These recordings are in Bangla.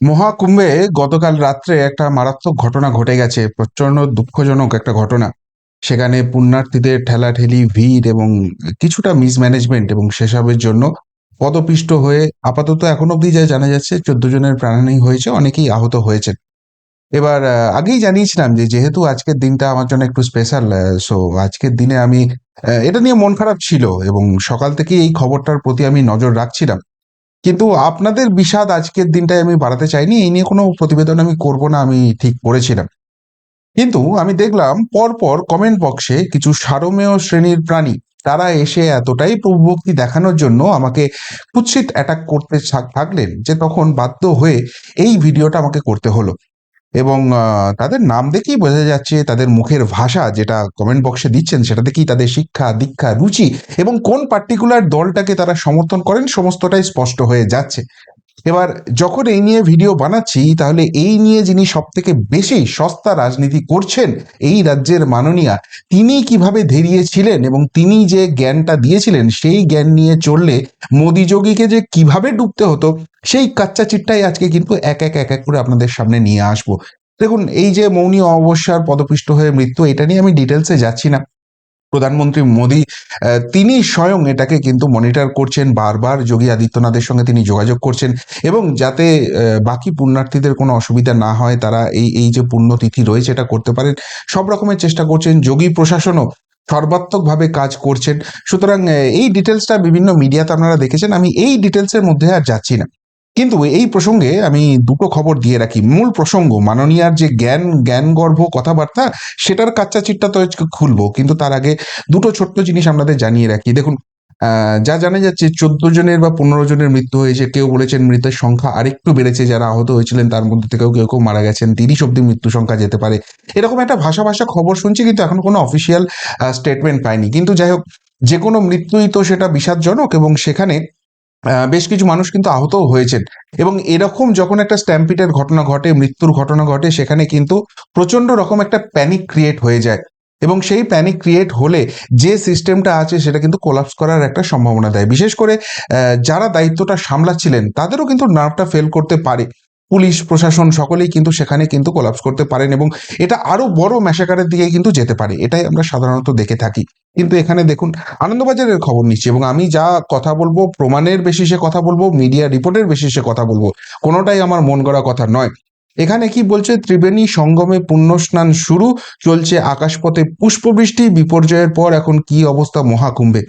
মহাকুম্ভে গতকাল রাত্রে একটা মারাত্মক ঘটনা ঘটে গেছে প্রচণ্ড দুঃখজনক একটা ঘটনা। সেখানে পুণ্যার্থীদের ঠেলাঠেলি, ভিড় এবং কিছুটা মিসম্যানেজমেন্ট এবং সেসবের জন্য পদপিষ্ট হয়ে আপাতত এখন অবধি যা জানা যাচ্ছে, চোদ্দ জনের প্রাণহানি হয়েছে, অনেকেই আহত হয়েছেন। এবার আগেই জানিয়েছিলাম যে যেহেতু আজকের দিনটা আমার জন্য একটু স্পেশাল সো আজকের দিনে আমি এটা নিয়ে মন খারাপ ছিল এবং সকাল থেকেই এই খবরটার প্রতি আমি নজর রাখছিলাম। কিন্তু আপনাদের বিষাদ আজকের দিনটায় আমি বাড়াতে চাইনি, এই নিয়ে কোনো প্রতিবেদন আমি করব না, আমি ঠিক করেছিলাম কিন্তু আমি দেখলাম পরপর কমেন্ট বক্সে কিছু সারমেয় শ্রেণির প্রাণী, তারা এসে এতটাই প্রভুভক্তি দেখানোর জন্য আমাকে কুৎসিত অ্যাটাক করতে থাক- থাকলেন যে তখন বাধ্য হয়ে এই ভিডিওটা আমাকে করতে হলো। এবং তাদের নাম দেখেই বোঝা যাচ্ছে তাদের মুখের ভাষা যেটা কমেন্ট বক্সে দিচ্ছেন, সেটা দেখেই তাদের শিক্ষা, দীক্ষা, রুচি এবং কোন পার্টিকুলার দলটাকে তারা সমর্থন করেন, সমস্তটাই স্পষ্ট হয়ে যাচ্ছে। এবার যখন এই নিয়ে ভিডিও বানাচ্ছি, তাহলে এই নিয়ে যিনি সব থেকে বেশি সস্তা রাজনীতি করছেন এই রাজ্যের মাননীয়া, তিনি কীভাবে ধেরিয়েছিলেন এবং তিনি যে জ্ঞানটা দিয়েছিলেন, সেই জ্ঞান নিয়ে চললে মোদি যোগীকে যে কীভাবে ডুবতে হতো, সেই কাচ্চা চিট্টাই আজকে কিন্তু এক এক এক এক করে আপনাদের সামনে নিয়ে আসব। দেখুন, এই যে মৌনী অমাবস্যার পদপিষ্ট হয়ে মৃত্যু, এটা নিয়ে আমি ডিটেলসে যাচ্ছি না। প্রধানমন্ত্রী মোদী তিনি স্বয়ং এটাকে কিন্তু মনিটর করছেন, বারবার যোগী আদিত্যনাথের সঙ্গে তিনি যোগাযোগ করছেন এবং যাতে বাকি পুণ্যার্থীদের কোনো অসুবিধা না হয়, তারা এই এই যে পুণ্যতিথি রয়েছে এটা করতে পারেন। সব রকমের চেষ্টা করছেন, যোগী প্রশাসনও সর্বাত্মকভাবে কাজ করছেন। সুতরাং এই ডিটেলসটা বিভিন্ন মিডিয়াতে আপনারা দেখেছেন, আমি এই ডিটেলসের মধ্যে আর যাচ্ছি না। কিন্তু এই প্রসঙ্গে আমি দুটো খবর দিয়ে রাখি। মূল প্রসঙ্গ, মাননীয়ার যে জ্ঞান, জ্ঞানগর্ভ কথাবার্তা, সেটার কাচ্চা চিটটা তো খুলবো, কিন্তু তার আগে দুটো ছোট্ট জিনিস আপনাদের জানিয়ে রাখি। দেখুন যা জানা যাচ্ছে, চোদ্দ জনের বা পনেরো জনের মৃত্যু হয়েছে, কেউ বলেছেন মৃতের সংখ্যা আরেকটু বেড়েছে, যারা আহত হয়েছিলেন, তার মধ্যে থেকেও কেউ কেউ মারা গেছেন, তিরিশ অব্দি মৃত্যু সংখ্যা যেতে পারে। এরকম একটা ভাষা ভাষা খবর শুনছি, কিন্তু এখন কোনো অফিসিয়াল স্টেটমেন্ট পাইনি। কিন্তু যাই হোক, যে কোনো মৃত্যুই তো সেটা বিষাদজনক এবং সেখানে বেশ কিছু মানুষ কিন্তু আহত হয়েছেন। এবং এরকম যখন একটা স্ট্যাম্পিটের ঘটনা ঘটে, মৃত্যুর ঘটনা ঘটে, সেখানে কিন্তু প্রচণ্ড রকম একটা প্যানিক ক্রিয়েট হয়ে যায়। এবং সেই প্যানিক ক্রিয়েট হলে যে সিস্টেমটা আছে, সেটা কিন্তু কোলাপস করার একটা সম্ভাবনা দেয়। বিশেষ করে যারা দায়িত্বটা সামলাচ্ছিলেন, তাদেরও কিন্তু নার্ভটা ফেল করতে পারে। পুলিশ, প্রশাসন সকলেই কিন্তু সেখানে কিন্তু কোলাপস করতে পারেন এবং এটা আরও বড় ম্যাসাকারের দিকে কিন্তু যেতে পারে। এটাই আমরা সাধারণত দেখে থাকি। কিন্তু এখানে দেখুন, আনন্দবাজারের খবর নিচ্ছি এবং আমি যা কথা বলব, প্রমাণের বেসিসে কথা বলব মিডিয়া রিপোর্টের বেসিসে কথা বলব, কোনোটাই আমার মন গড়া কথা নয়। এখানে কি বলছে, ত্রিবেণী সঙ্গমে পুণ্যস্নান শুরু, চলছে আকাশপথে পুষ্পবৃষ্টি, বিপর্যয়ের পর এখন কি অবস্থা মহাকুম্ভে?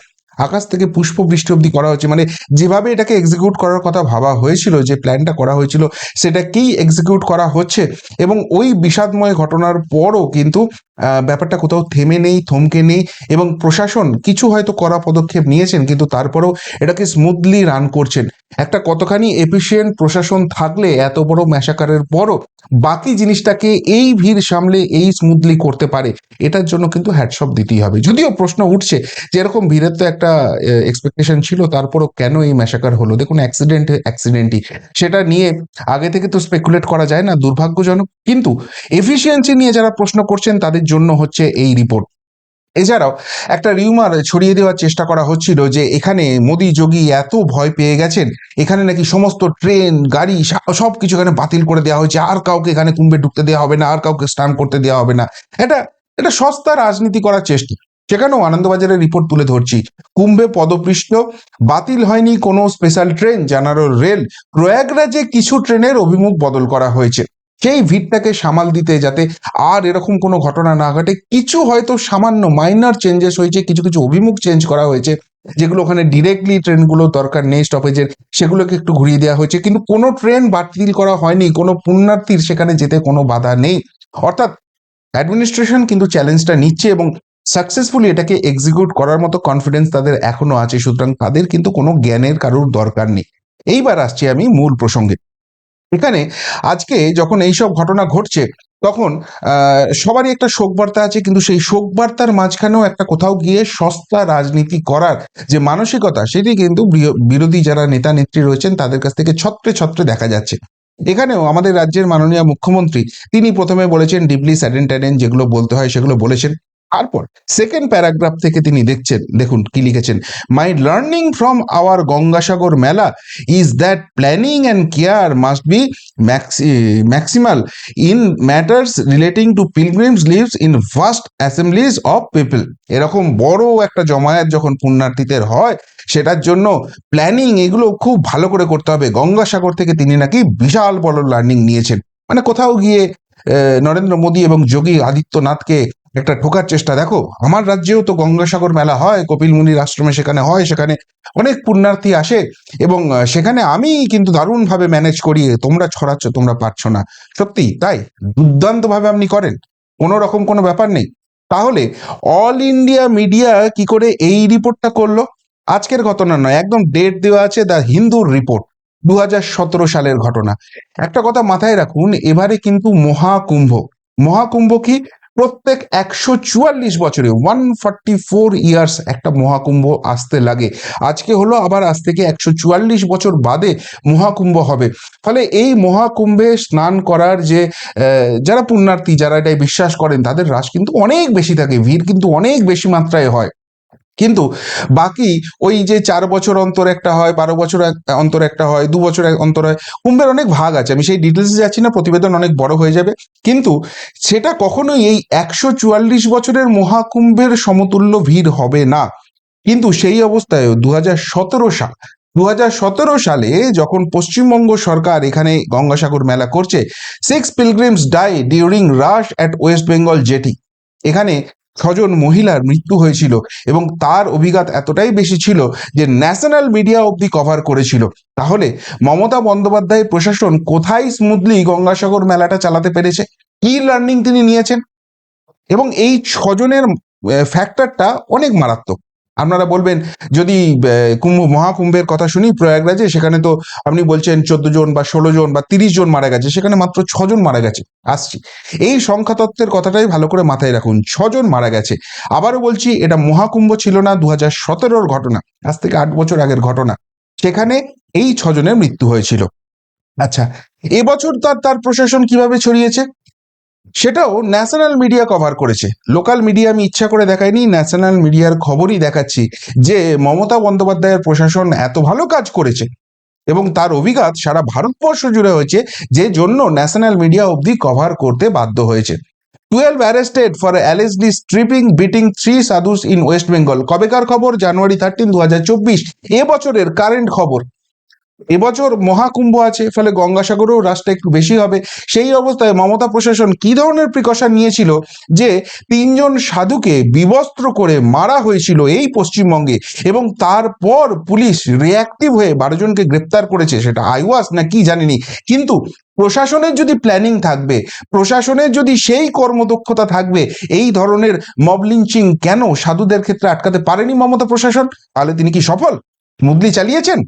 আকাশ থেকে পুষ্প বৃষ্টি অব্দি করা হচ্ছে মানে যেভাবে এটাকে এক্সিকিউট করার কথা ভাবা হয়েছিল, যে প্ল্যানটা করা হয়েছিল, সেটাকেই এক্সিকিউট করা হচ্ছে। এবং ওই বিষাদময় ঘটনার পরও কিন্তু ব্যাপারটা কোথাও থেমে নেই, থমকে নেই, এবং প্রশাসন কিছু হয়তো করা পদক্ষেপ নিয়েছেন, কিন্তু তারপরেও এটাকে স্মুথলি রান করছেন। একটা কতখানি এফিসিয়েন্ট প্রশাসন থাকলে এত বড় ম্যাসাকারের পরও বাকি জিনিসটাকে এই ভিড় সামলে এই স্মুথলি করতে পারে, এটার জন্য কিন্তু হ্যাটসঅপ দিতেই হবে। যদিও প্রশ্ন উঠছে যে এরকম ভিড়ের তো একটা এক্সপেকটেশন ছিল, তারপরও কেন এই ম্যাসাকার হলো? দেখুন অ্যাক্সিডেন্ট অ্যাক্সিডেন্টই সেটা নিয়ে আগে থেকে তো স্পেকুলেট করা যায় না, দুর্ভাগ্যজনক। কিন্তু এফিসিয়েন্সি নিয়ে যারা প্রশ্ন করছেন, তাদের জন্য হচ্ছে এই রিপোর্ট এছাড়াও একটা রিউমার ছড়িয়ে দেওয়ার চেষ্টা করা হচ্ছিল যে, এখানে মোদি যোগী এত ভয় পেয়ে গেছেন, এখানে নাকি সমস্ত ট্রেন, গাড়ি সব কিছু এখানে বাতিল করে দেওয়া হয়েছে। আর কাউকে এখানে কুম্ভে ঢুকতে দেওয়া হবে না, আর কাউকে স্নান করতে দেওয়া হবে না। এটা এটা সস্তা রাজনীতি করার চেষ্টা। সেখানেও আনন্দবাজারের রিপোর্ট তুলে ধরছি। কুম্ভে পদপৃষ্ঠ, বাতিল হয়নি কোনো স্পেশাল ট্রেন জানারো রেল প্রয়াগরাজে কিছু ট্রেনের অভিমুখ বদল করা হয়েছে। সেই ভিড়টাকে সামাল দিতে যাতে আর এরকম কোনো ঘটনা না ঘটে, কিছু হয়তো সামান্য মাইনার চেঞ্জেস হয়েছে, কিছু কিছু অভিমুখ চেঞ্জ করা হয়েছে, যেগুলো ওখানে ডিরেক্টলি ট্রেনগুলো দরকার নেই স্টপেজের সেগুলোকে একটু ঘুরিয়ে দেওয়া হয়েছে, কিন্তু কোনো ট্রেন বাতিল করা হয়নি, কোনো পুণ্যার্থীর সেখানে যেতে কোনো বাধা নেই। অর্থাৎ অ্যাডমিনিস্ট্রেশন কিন্তু চ্যালেঞ্জটা নিচ্ছে এবং সাকসেসফুলি এটাকে এক্সিকিউট করার মতো কনফিডেন্স তাদের এখনও আছে, সুতরাং তাদের কিন্তু কোনো জ্ঞানের কারোর দরকার নেই। এইবার আসছি আমি মূল প্রসঙ্গে। এখানে আজকে যখন এইসব ঘটনা ঘটছে, তখন সবারই একটা শোক বার্তা আছে, কিন্তু সেই শোক বার্তার মাঝখানেও একটা কোথাও গিয়ে সস্তা রাজনীতি করার যে মানসিকতা, সেটি কিন্তু বিরোধী যারা নেতা নেত্রী রয়েছেন, তাদের কাছ থেকে ছত্রে ছত্রে দেখা যাচ্ছে। এখানেও আমাদের রাজ্যের মাননীয় মুখ্যমন্ত্রী, তিনি প্রথমে বলেছেন ডিপলি স্যাডেন্টারেন যেগুলো বলতে হয়, সেগুলো বলেছেন। তারপর সেকেন্ড প্যারাগ্রাফ থেকে তিনি দেখছেন, দেখুন কি লিখেছেন my learning from our Gangasagar Mela is that planning and care must be maximal in matters relating to pilgrims lives in first assemblies of people এরকম বড় একটা জমায়েত যখন পুণ্যার্থীদের হয়, সেটার জন্য প্ল্যানিং এগুলো খুব ভালো করে করতে হবে। গঙ্গাসাগর থেকে তিনি নাকি বিশাল বড় লার্নিং নিয়েছেন। মানে কোথাও গিয়ে নরেন্দ্র মোদী এবং যোগী আদিত্যনাথকে একটা ঠোকার চেষ্টা। দেখো, আমার রাজ্যেও তো গঙ্গাসাগর মেলা হয়, কপিল মুনির আশ্রমে সেখানে হয়, সেখানে অনেক পুণ্যার্থী আসে এবং সেখানে আমি কিন্তু দারুণভাবে ম্যানেজ করি, তোমরা ছড়াচ্ছ, তোমরা পারছ না। সত্যি, তাই দুর্দান্তভাবে আপনি করেন, কোনো রকম কোনো ব্যাপার নেই। তাহলে অল ইন্ডিয়া মিডিয়া কি করে এই রিপোর্টটা করল? আজকের ঘটনা নয়, একদম ডেট দেওয়া আছে দ্য হিন্দুর রিপোর্ট দু হাজার সতেরো সালের ঘটনা। একটা কথা মাথায় রাখুন, এবারে কিন্তু মহাকুম্ভ। মহাকুম্ভ কি? প্রত্যেক একশো চুয়াল্লিশ বছরে ওয়ান ফর্টি ফোর ইয়ার্স একটা মহাকুম্ভ আসতে লাগে। আজকে হলো, আবার আজ থেকে একশো চুয়াল্লিশ বছর বাদে মহাকুম্ভ হবে। ফলে এই মহাকুম্ভে স্নান করার যে যারা পুণ্যার্থী, যারা এটাই বিশ্বাস করেন, তাদের হ্রাস কিন্তু অনেক বেশি থাকে, ভিড় কিন্তু অনেক বেশি মাত্রায় হয়। কিন্তু বাকি ওই যে চার বছর অন্তর একটা হয়, বারো বছর অন্তর একটা হয়, দু বছর অন্তর হয়, কুম্ভের অনেক ভাগ আছে। আমি সেই ডিটেলসে যাচ্ছি না, প্রতিবেদন অনেক বড় হয়ে যাবে। কিন্তু সেটা কখনোই এই একশো চুয়াল্লিশ বছরের মহাকুম্ভের সমতুল্য ভিড় হবে না। কিন্তু সেই অবস্থায় দু সতেরো সাল দু হাজার সতেরো সালে যখন পশ্চিমবঙ্গ সরকার এখানে গঙ্গাসাগর মেলা করছে six pilgrims die during rush at West Bengal jetty এখানে ছজন মহিলার মৃত্যু হয়েছিল এবং তার অভিঘাত এতটাই বেশি ছিল যে ন্যাশনাল মিডিয়া অবধি কভার করেছিল। তাহলে মমতা বন্দ্যোপাধ্যায়ের প্রশাসন কোথায় স্মুথলি গঙ্গাসাগর মেলাটা চালাতে পেরেছে? কি লার্নিং তিনি নিয়েছেন? এবং এই ছজনের ফ্যাক্টরটা অনেক মারাত্মক। আপনারা বলবেন, যদি কুম্ভ, মহাকুম্ভের কথা শুনি প্রয়াগরাজে, সেখানে তো আপনি বলছেন চোদ্দ জন বা ষোলো জন বা তিরিশ জন মারা গেছে, সেখানে মাত্র ছজন মারা গেছে, আসছি। এই সংখ্যা তত্ত্বের কথাটাই ভালো করে মাথায় রাখুন ছজন মারা গেছে। আবারও বলছি, এটা মহাকুম্ভ ছিল না দু হাজার সতেরোর ঘটনা, আজ থেকে আট বছর আগের ঘটনা। সেখানে এই ছজনের মৃত্যু হয়েছিল। আচ্ছা এবছর তার তার প্রশাসন কীভাবে ছড়িয়েছে? সেটাও ন্যাশনাল মিডিয়া কভার করেছে। লোকাল মিডিয়া আমি ইচ্ছা করে দেখাইনি ন্যাশনাল মিডিয়ার খবরই দেখাচ্ছি যে মমতা বন্দ্যোপাধ্যায়ের প্রশাসন এত ভালো কাজ করেছে এবং তার অভিঘাত সারা ভারতবর্ষ জুড়ে হয়েছে যে জন্য ন্যাশনাল মিডিয়া অবধি কভার করতে বাধ্য হয়েছে। Twelve arrested for allegedly stripping beating three sadhus in West Bengal কবেকার খবর? জানুয়ারি থার্টিন দু হাজার চব্বিশ এবছরের কারেন্ট খবর। এবছর মহাকুম্ভ আছে, ফলে গঙ্গাসাগরেও হ্রাসটা একটু বেশি হবে। সেই অবস্থায় মমতা প্রশাসন কি ধরনের প্রিকশন নিয়েছিল যে তিনজন সাধুকে বিবস্ত্র করে মারা হয়েছিল এই পশ্চিমবঙ্গে এবং তারপর পুলিশ রিয়াক্টিভ হয়ে বারো জনকে গ্রেপ্তার করেছে সেটা আইওয়াস না কি জানিনি। কিন্তু প্রশাসনের যদি প্ল্যানিং থাকবে, প্রশাসনের যদি সেই কর্মদক্ষতা থাকবে, এই ধরনের মব লিঞ্চিং কেন সাধুদের ক্ষেত্রে আটকাতে পারেনি মমতা প্রশাসন? তাহলে তিনি কি সফল? মুদলি চালিয়েছেন?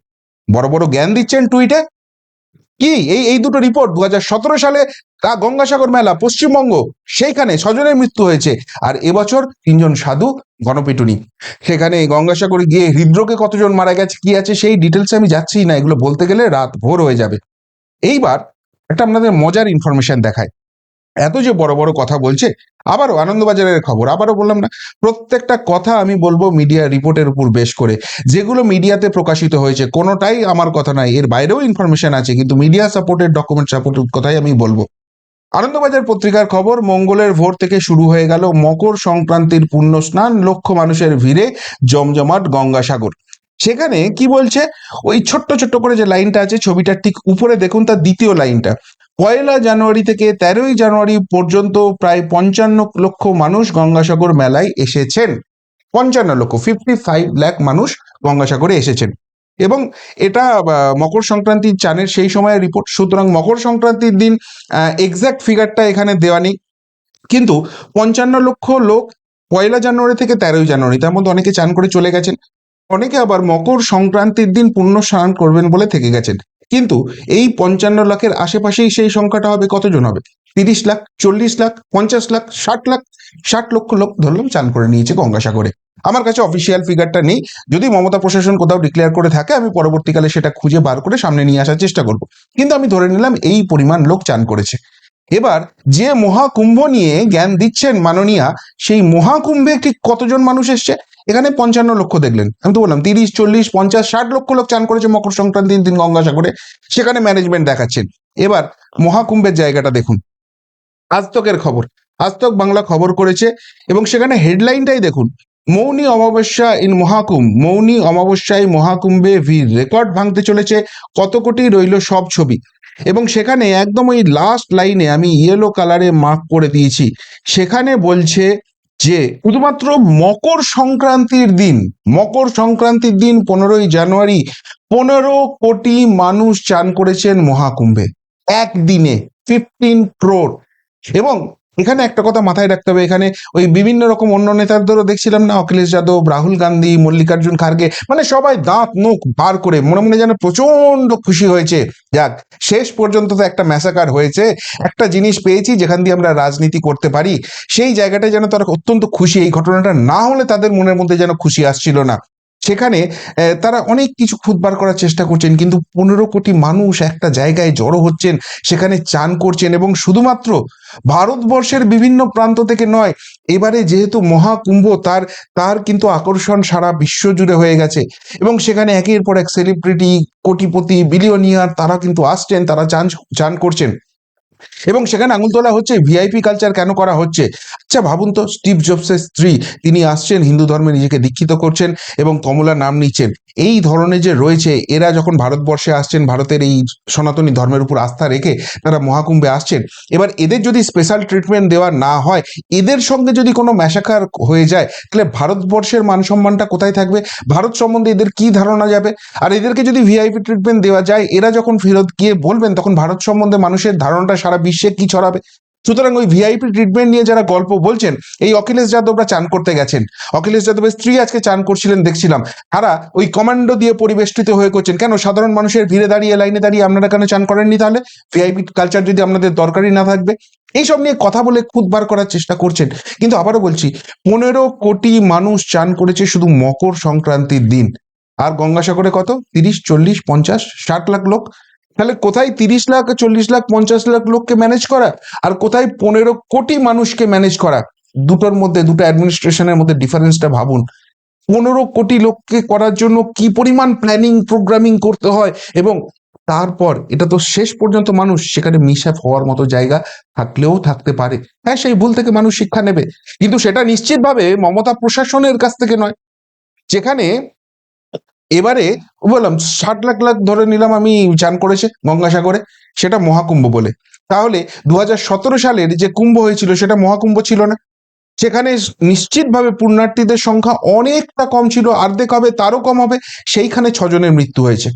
বড় বড় জ্ঞান দিচ্ছেন টুইটে? কি? এই এই দুটো রিপোর্ট দু হাজার সতেরো সালে কা- গঙ্গাসাগর মেলা পশ্চিমবঙ্গ, সেইখানে স্বজনের মৃত্যু হয়েছে। আর এবছর তিনজন সাধু, গণপিটুনি। সেখানে গঙ্গাসাগরে গিয়ে হৃদরোগে কতজন মারা গেছে, কি আছে, সেই ডিটেলসে আমি যাচ্ছি না। এগুলো বলতে গেলে রাত ভোর হয়ে যাবে। এইবার একটা আপনাদের মজার ইনফরমেশন দেখায় এত যে বড় বড় কথা বলছে, আবারও আনন্দবাজারের খবর, আবারও বললাম না, প্রত্যেকটা কথা আমি বলব মিডিয়া রিপোর্টের উপর বেশ করে। যেগুলো মিডিয়াতে প্রকাশিত হয়েছে, কোনোটাই আমার কথা নয়, এর বাইরেও ইনফরমেশন আছে, কিন্তু মিডিয়া সাপোর্টেড ডকুমেন্ট সাপোর্টেড কথাই আমি বলব। আনন্দবাজার পত্রিকার খবর, মঙ্গলের ভোর থেকে শুরু হয়ে গেল মকর সংক্রান্তির পুণ্য স্নান, লক্ষ মানুষের ভিড়ে জমজমাট গঙ্গাসাগর। সেখানে কি বলছে? ওই ছোট্ট ছোট্ট করে যে লাইনটা আছে ছবিটার ঠিক উপরে দেখুন তার দ্বিতীয় লাইনটা। পয়লা জানুয়ারি থেকে তেরোই জানুয়ারি পর্যন্ত প্রায় পঞ্চান্ন লক্ষ মানুষ গঙ্গাসাগর মেলায় এসেছেন। পঞ্চান্ন লক্ষ ফিফটি ফাইভ লাখ মানুষ গঙ্গাসাগরে এসেছেন। এবং এটা মকর সংক্রান্তির চানের সেই সময়ের রিপোর্ট সুতরাং মকর সংক্রান্তির দিন এক্সাক্ট ফিগারটা এখানে দেওয়া নেই। কিন্তু পঞ্চান্ন লক্ষ লোক পয়লা জানুয়ারি থেকে তেরোই জানুয়ারি, তার মধ্যে অনেকে চান করে চলে গেছেন। অনেকে আবার মকর সংক্রান্তির দিন পুণ্য স্নান করবেন বলে থেকে গেছেন। কিন্তু এই পঞ্চান্ন লাখের আশেপাশেই সেই সংখ্যাটা হবে কতজন হবে? তিরিশ লাখ, চল্লিশ লাখ, পঞ্চাশ লাখ, ষাট লাখ, ষাট লক্ষ লোক ধরলাম চান করে নিয়েছে গঙ্গাসাগরে। আমার কাছে অফিসিয়াল ফিগারটা নেই। যদি মমতা প্রশাসন কোথাও ডিক্লেয়ার করে থাকে, আমি পরবর্তীকালে সেটা খুঁজে বার করে সামনে নিয়ে আসার চেষ্টা করব। কিন্তু আমি ধরে নিলাম এই পরিমাণ লোক চান করেছে। এবার যে মহাকুম্ভ নিয়ে জ্ঞান দিচ্ছেন মাননীয়া, সেই মহাকুম্ভে ঠিক কতজন মানুষ এসছে? এখানে পঞ্চান্ন লক্ষ দেখলেন। আমি তো বললাম, তিরিশ, চল্লিশ, পঞ্চাশ, ষাট লক্ষ লোক চান করেছে মকর সংক্রান্তির দিন গঙ্গাসাগরে। সেখানে ম্যানেজমেন্ট দেখাচ্ছেন। এবার মহাকুম্ভের জায়গাটা দেখুন। আজতকের খবর। আজতক বাংলা খবর করেছে এবং সেখানে হেডলাইনটাই দেখুন। মৌনী অমাবস্যা ইন মহাকুম্ভ। মৌনী অমাবস্যায় মহাকুম্ভে ভিড়। রেকর্ড ভাঙতে চলেছে। কত কোটি রইল সব ছবি। এবং সেখানে একদম ওই লাস্ট লাইনে আমি ইয়েলো কালারে মার্ক করে দিয়েছি। সেখানে বলছে যে, শুধুমাত্র মকর সংক্রান্তির দিন, মকর সংক্রান্তির দিন পনেরোই জানুয়ারি পনেরো কোটি মানুষ চান করেছেন মহাকুম্ভে। একদিনে ফিফটিন ক্রোড এবং এখানে একটা কথা মাথায় রাখতে হবে, এখানে ওই বিভিন্ন রকম অন্য নেতাদেরও দেখছিলাম না, অখিলেশ যাদব, রাহুল গান্ধী, মল্লিকার্জুন খার্গে মানে সবাই দাঁত, মুখ বার করে মনে মনে যেন প্রচণ্ড খুশি হয়েছে। যাক, শেষ পর্যন্ত তো একটা ম্যাসাকার হয়েছে। একটা জিনিস পেয়েছি যেখান দিয়ে আমরা রাজনীতি করতে পারি। সেই জায়গাটায় যেন তারা অত্যন্ত খুশি, এই ঘটনাটা না হলে তাদের মনের মধ্যে যেন খুশি আসছিল না। সেখানে তারা অনেক কিছু খুঁজবার করার চেষ্টা করছেন, কিন্তু পনেরো কোটি মানুষ একটা জায়গায় জড়ো হচ্ছেন, সেখানে চান করছেন এবং শুধুমাত্র ভারতবর্ষের বিভিন্ন প্রান্ত থেকে নয়, এবারে যেহেতু মহাকুম্ভ, তার তার কিন্তু আকর্ষণ সারা বিশ্ব জুড়ে হয়ে গেছে। এবং সেখানে একের পর এক সেলিব্রিটি কোটিপতি বিলিয়নিয়ার তারা কিন্তু আসছেন, তারা চান চান করছেন। এবং সেখানে আঙুল তোলা হচ্ছে ভিআইপি কালচার কেন করা হচ্ছে? আচ্ছা ভাবুন তো, স্টিভ জবসের স্ত্রী, তিনি আসছেন, হিন্দু ধর্মে নিজেকে দীক্ষিত করছেন এবং কমলা নাম নিচ্ছেন। এই ধরনের যে রয়েছে, এরা যখন ভারতবর্ষে আসছেন, ভারতের এই সনাতনী ধর্মের উপর আস্থা রেখে তারা মহাকুম্ভে আসছেন, এবার এদের যদি স্পেশাল ট্রিটমেন্ট দেওয়া না হয়, এদের সঙ্গে যদি কোনো ম্যাসাকার হয়ে যায়, তাহলে ভারতবর্ষের মান সম্মানটা কোথায় থাকবে? ভারত সম্বন্ধে এদের কি ধারণা যাবে? আর এদেরকে যদি ভিআইপি ট্রিটমেন্ট দেওয়া যায়, এরা যখন ফেরত গিয়ে বলবেন, তখন ভারত সম্বন্ধে মানুষের ধারণাটা সারা বিশ্বে কি ছড়াবে? সুতরাং ওই ভিআইপি ট্রিটমেন্ট নিয়ে যারা গল্প বলছেন, এই অখিলেশ যাদবরা চান করতে গেছেন। অখিলেশ যাদবের স্ত্রী আজকে চান করছিলেন, দেখছিলাম। তারা ওই কমান্ডো দিয়ে পরিবেষ্টিত হয়ে করছেন। কেন? সাধারণ মানুষের ভিড়ে দাঁড়িয়ে, লাইনে দাঁড়িয়ে আপনারা কেন চান করেননি তাহলে? ভিআইপি কালচার যদি আপনাদের দরকারই না থাকবে। এইসব নিয়ে কথা বলে খুদ বার করার চেষ্টা করছেন। কিন্তু আবারও বলছি, পনেরো কোটি মানুষ চান করেছে শুধু মকর সংক্রান্তির দিন। আর গঙ্গাসাগরে কত? তিরিশ, চল্লিশ, পঞ্চাশ, ষাট লাখ লোক। তাহলে কোথায় তিরিশ লাখ, চল্লিশ লাখ, পঞ্চাশ লাখ লোককে ম্যানেজ করা? আর কোথায় পনেরো কোটি মানুষকে ম্যানেজ করা? দুটোর মধ্যে, দুটো অ্যাডমিনিস্ট্রেশনের মধ্যে ডিফারেন্সটা ভাবুন। পনেরো কোটি লোককে করার জন্য কি পরিমাণ প্ল্যানিং প্রোগ্রামিং করতে হয়? এবং তারপর, এটা তো শেষ পর্যন্ত মানুষ, সেখানে মিশাপ হওয়ার মতো জায়গা থাকলেও থাকতে পারে। হ্যাঁ সেই ভুল থেকে মানুষ শিক্ষা নেবে। কিন্তু সেটা নিশ্চিতভাবে মমতা প্রশাসনের কাছ থেকে নয়। যেখানে এবারে বললাম, ষাট লাখ লাখ ধরে নিলাম আমি চান করেছে গঙ্গাসাগরে, সেটা মহাকুম্ভ বলে। তাহলে দু সালের যে কুম্ভ হয়েছিল, সেটা মহাকুম্ভ ছিল না। সেখানে নিশ্চিতভাবে পুণ্যার্থীদের সংখ্যা অনেকটা কম ছিল, অর্ধেক হবে, তারও কম হবে, সেইখানে ছজনের মৃত্যু হয়েছে।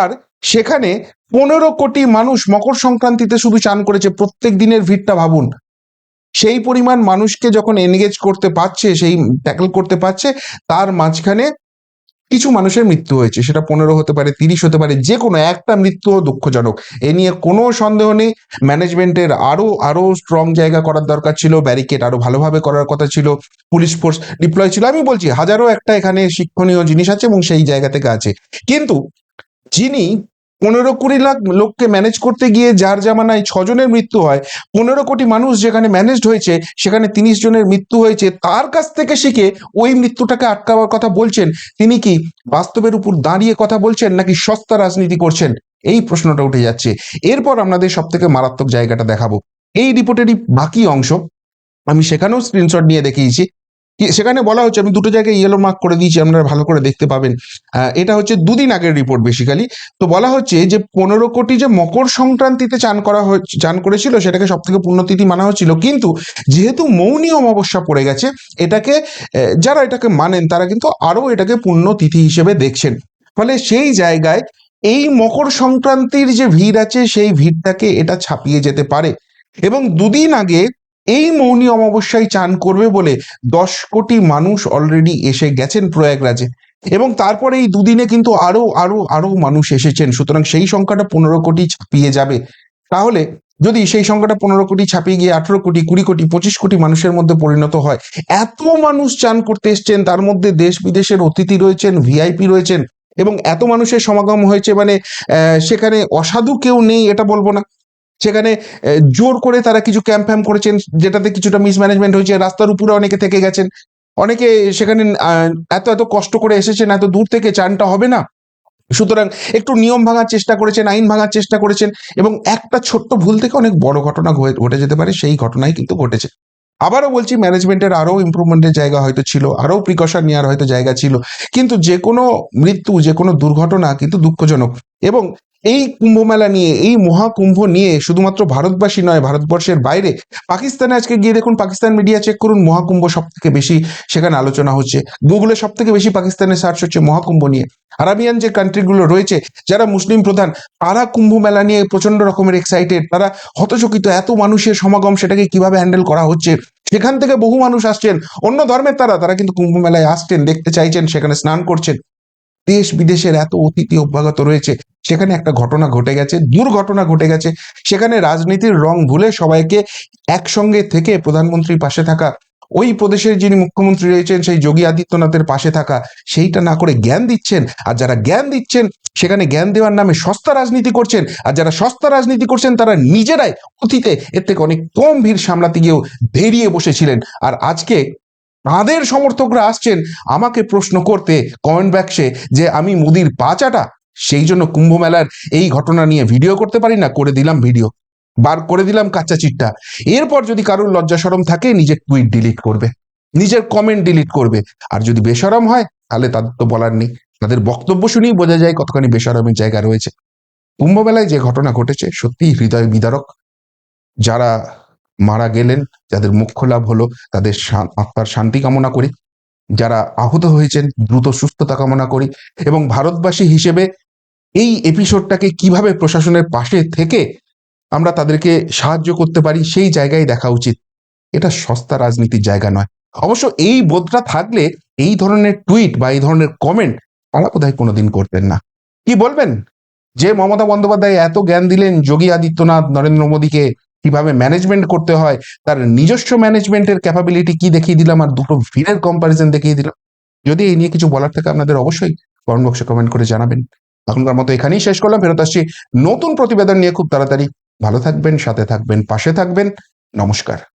আর সেখানে পনেরো কোটি মানুষ মকর সংক্রান্তিতে শুধু চান করেছে, প্রত্যেক দিনের ভিড়টা ভাবুন। সেই পরিমাণ মানুষকে যখন এনগেজ করতে পারছে, সেই ট্যাকল করতে পারছে, তার মাঝখানে কিছু মানুষের মৃত্যু হয়েছে, সেটা পনেরো হতে পারে, তিরিশ হতে পারে যে কোনো একটা মৃত্যুও দুঃখজনক। এ নিয়ে কোনো সন্দেহ নেই। ম্যানেজমেন্টের আরও আরও স্ট্রং জায়গা করার দরকার ছিল ব্যারিকেড আরও ভালোভাবে করার কথা ছিল পুলিশ ফোর্স ডিপ্লয় ছিল। আমি বলছি, হাজারো একটা এখানে শিক্ষণীয় জিনিস আছে এবং সেই জায়গা থেকে আছে। কিন্তু যিনি পনেরো কুড়ি লাখ লোককে ম্যানেজ করতে গিয়ে যার জামানায় ছজনের মৃত্যু হয়, পনেরো কোটি মানুষ যেখানে ম্যানেজড হয়েছে, সেখানে তিরিশ জনের মৃত্যু হয়েছে, তার কাছ থেকে শিখে ওই মৃত্যুটাকে আটকাবার কথা বলছেন, তিনি কি বাস্তবের উপর দাঁড়িয়ে কথা বলছেন নাকি সস্তা রাজনীতি করছেন? এই প্রশ্নটা উঠে যাচ্ছে। এরপর আপনাদের সব থেকে মারাত্মক জায়গাটা দেখাবো। এই রিপোর্টেরই বাকি অংশ, আমি সেখানেও স্ক্রিনশট নিয়ে দেখিয়েছি। সেখানে বলা হচ্ছে, আমি দুটো জায়গায় ইয়েলো মার্ক করে দিয়েছি, আপনারা ভালো করে দেখতে পাবেন। এটা হচ্ছে দুদিন আগের রিপোর্ট বেসিক্যালি তো বলা হচ্ছে যে, পনেরো কোটি যে মকর সংক্রান্তিতে চান করা চান করেছিল, সেটাকে সব থেকে পুণ্যতিথি মানা হচ্ছিল। কিন্তু যেহেতু মৌনী অমাবস্যা পড়ে গেছে, এটাকে যারা এটাকে মানেন, তারা কিন্তু আরও এটাকে পুণ্যতিথি হিসেবে দেখছেন। ফলে সেই জায়গায় এই মকর সংক্রান্তির যে ভিড় আছে, সেই ভিড়টাকে এটা ছাপিয়ে যেতে পারে। এবং দুদিন আগে এই মৌনী অমাবস্যায় চান করবে বলে দশ কোটি মানুষ অলরেডি এসে গেছেন প্রয়াগরাজে। এবং তারপরে এই দুদিনে কিন্তু আরও আরও আরও মানুষ এসেছেন। সুতরাং সেই সংখ্যাটা পনেরো কোটি ছাপিয়ে যাবে। তাহলে যদি সেই সংখ্যাটা পনেরো কোটি ছাপিয়ে গিয়ে আঠেরো কোটি, কুড়ি কোটি, পঁচিশ কোটি মানুষের মধ্যে পরিণত হয়, এত মানুষ চান করতে এসছেন, তার মধ্যে দেশ বিদেশের অতিথি রয়েছেন ভিআইপি রয়েছেন, এবং এত মানুষের সমাগম হয়েছে মানে সেখানে অসাধু কেউ নেই, এটা বলব না। সেখানে জোর করে তারা কিছু ক্যাম্প ফ্যাম্প করেছেন, যেটাতে কিছুটা মিসম্যানেজমেন্ট হয়েছে। রাস্তার উপরে অনেকে থেকে গেছেন। অনেকে সেখানে এত এত কষ্ট করে এসেছেন, এত দূর থেকে চানটা হবে না। সুতরাং একটু নিয়ম ভাঙার চেষ্টা করেছেন, আইন ভাঙার চেষ্টা করেছেন, এবং একটা ছোট্ট ভুল থেকে অনেক বড় ঘটনা ঘটে যেতে পারে, সেই ঘটনাই কিন্তু ঘটেছে। আবারও বলছি ম্যানেজমেন্টের আরও ইমপ্রুভমেন্টের জায়গা হয়তো ছিল, আরও প্রিকশন নেওয়ার হয়তো জায়গা ছিল, কিন্তু যে কোনো মৃত্যু যে কোনো দুর্ঘটনা কিন্তু দুঃখজনক। এবং এই কুম্ভ মেলা নিয়ে, এই মহাকুম্ভ নিয়ে শুধুমাত্র ভারতবাসী নয়, ভারতবর্ষের বাইরে, পাকিস্তানে আজকে গিয়ে দেখুন, পাকিস্তান মিডিয়া চেক করুন, মহাকুম্ভ সব থেকে বেশি সেখানে আলোচনা হচ্ছে। গুগলে সব থেকে বেশি পাকিস্তানের সার্চ হচ্ছে মহাকুম্ভ নিয়ে। আরাবিয়ান যে কান্ট্রিগুলো রয়েছে, যারা মুসলিম প্রধান, তারা কুম্ভ মেলা নিয়ে প্রচণ্ড রকমের এক্সাইটেড তারা হতচকিত, এত মানুষের সমাগম সেটাকে কীভাবে হ্যান্ডেল করা হচ্ছে? সেখান থেকে বহু মানুষ আসছেন, অন্য ধর্মের তারা তারা কিন্তু কুম্ভ মেলায় আসছেন, দেখতে চাইছেন, সেখানে স্নান করছেন। দেশ বিদেশের এত অতিথি অভ্যাগত রয়েছে, সেখানে একটা ঘটনা ঘটে গেছে, দুর্ঘটনা ঘটে গেছে, সেখানে রাজনীতির রং ভুলে সবাইকে একসঙ্গে থেকে প্রধানমন্ত্রীর পাশে থাকা, ওই প্রদেশের যিনি মুখ্যমন্ত্রী রয়েছেন সেই যোগী আদিত্যনাথের পাশে থাকা, সেইটা না করে জ্ঞান দিচ্ছেন, আর যারা জ্ঞান দিচ্ছেন, সেখানে জ্ঞান দেওয়ার নামে সস্তা রাজনীতি করছেন, আর যারা সস্তা রাজনীতি করছেন, তারা নিজেরাই অতীতে এর থেকে অনেক কম ভিড় সামলাতে গিয়েও বেরিয়ে বসেছিলেন, আর আজকে তাদের সমর্থকরা আসছেন আমাকে প্রশ্ন করতে কমেন্ট বাক্সে যে আমি মোদির পাচাটা সেই জন্য কুম্ভ মেলার এই ঘটনা নিয়ে ভিডিও করতে পারি না? করে দিলাম ভিডিও বার করে দিলাম কাঁচা চিটটা। এরপর যদি কারোর লজ্জা সরম থাকে নিজের টুইট ডিলিট করবে। নিজের কমেন্ট ডিলিট করবে। আর যদি বেসরম হয়, তাহলে তাদের তো বলার নেই। তাদের বক্তব্য শুনেই বোঝা যায় কতখানি বেসরমের জায়গা রয়েছে। কুম্ভ মেলায় যে ঘটনা ঘটেছে, সত্যিই হৃদয় বিদারক। যারা মারা গেলেন, যাদের মুখ্য লাভ হলো তাদের আত্মার শান্তি কামনা করি। যারা আহত হয়েছেন, দ্রুত সুস্থতা কামনা করি এবং ভারতবাসী হিসেবে এই এপিসোডটাকে কীভাবে প্রশাসনের পাশে থেকে আমরা তাদেরকে সাহায্য করতে পারি, সেই জায়গায় দেখা উচিত। এটা সস্তা রাজনীতির জায়গা নয়। অবশ্য এই বোধটা থাকলে এই ধরনের টুইট বা এই ধরনের কমেন্ট তারা বোধহয় কোনোদিন করতেন না। কি বলবেন? যে মমতা বন্দ্যোপাধ্যায় এত জ্ঞান দিলেন, যোগী আদিত্যনাথ, নরেন্দ্র মোদীকে কীভাবে ম্যানেজমেন্ট করতে হয়, তার নিজস্ব ম্যানেজমেন্টের ক্যাপাবিলিটি কি দেখিয়ে দিলাম আর দুটো ভিড়ের কম্পারিজন দেখিয়ে দিলাম। যদি এই নিয়ে কিছু বলার থাকে আপনাদের অবশ্যই কমেন্ট বক্সে কমেন্ট করে জানাবেন। এখনকার মতো এখানেই শেষ করলাম, ফেরত আসছি নতুন প্রতিবেদন নিয়ে খুব তাড়াতাড়ি। ভালো থাকবেন, সাথে থাকবেন, পাশে থাকবেন। নমস্কার।